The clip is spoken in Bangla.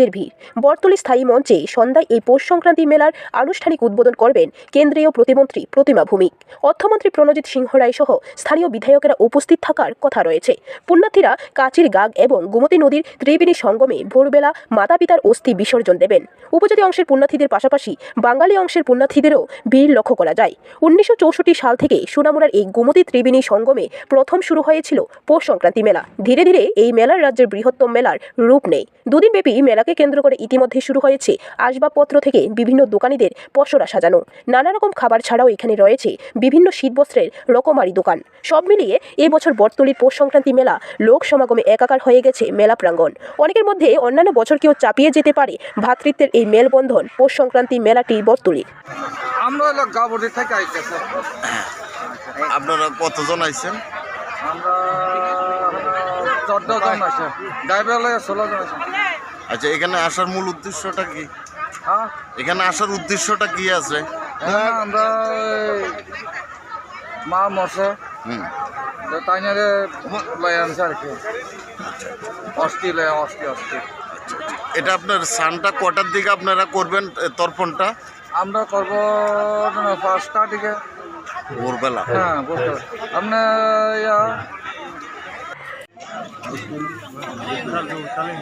দের ভিড়। বর্তলি স্থায়ী মঞ্চে সন্ধ্যায় এই পৌষ সংক্রান্তি মেলার আনুষ্ঠানিক উদ্বোধন করবেন কেন্দ্রীয় প্রতিমন্ত্রী প্রতিমা ভৌমিক। অর্থমন্ত্রী প্রণজিৎ সিংহ রায় সহ স্থানীয় বিধায়কেরা উপস্থিত থাকার কথা রয়েছে। পুণ্যার্থীরা কাচির গাগ এবং গোমতী নদীর ত্রিবেণী সঙ্গমে ভোরবেলা মাতা পিতার অস্থি বিসর্জন দেবেন। উপজাতি অংশের পুণ্যার্থীদের পাশাপাশি বাঙালি অংশের পুণ্যার্থীদেরও ভিড় লক্ষ্য করা যায়। উনিশশো চৌষট্টি সাল থেকে সুনামুড়ার এই গোমতী ত্রিবেণী সঙ্গমে প্রথম শুরু হয়েছিল পৌষ সংক্রান্তি মেলা। ধীরে ধীরে এই মেলার রাজ্যের বৃহত্তম মেলার রূপ নেই। দুদিনব্যাপী মেলাকে কেন্দ্র করে ইতিমধ্যে শুরু হয়েছে আসবাবপত্র থেকে বিভিন্ন দোকানিদের পসরা সাজানো। নানা রকম খাবার ছাড়াও এখানে রয়েছে বিভিন্ন শীতবস্ত্রের রকমারি দোকান। সব মিলিয়ে এবছর বটতলির পৌষ সংক্রান্তি মেলা লোক সমাগমে একাকার হয়ে গেছে মেলা প্রাঙ্গণ। অনেকের মধ্যে অন্যান্য বছরকেও চাপিয়ে যেতে পারে ভ্রাতৃত্বের এই মেলবন্ধন পৌষ সংক্রান্তি মেলাটি বটতলির। আমরা হলো থেকে আইতেছে আপনারা কতজন আইছেন? আমরা চোদ্দ জন আছে ড্রাইভার লাগে ষোলো জন আছে আচ্ছা এখানে আসার মূল উদ্দেশ্যটা কি? হ্যাঁ? এখানে আসার উদ্দেশ্যটা কি আছে? আমরা মা মরছে। হুম। তাই লই আনছে আর কি। অস্থি লয় অস্থি অস্থি। এটা আপনার সানটা কটার দিকে আপনারা করবেন তর্পণটা? আমরা করব পাঁচটা দিকে। ভোরবেলা। হ্যাঁ বুঝতে আপনি ইয়া चालेल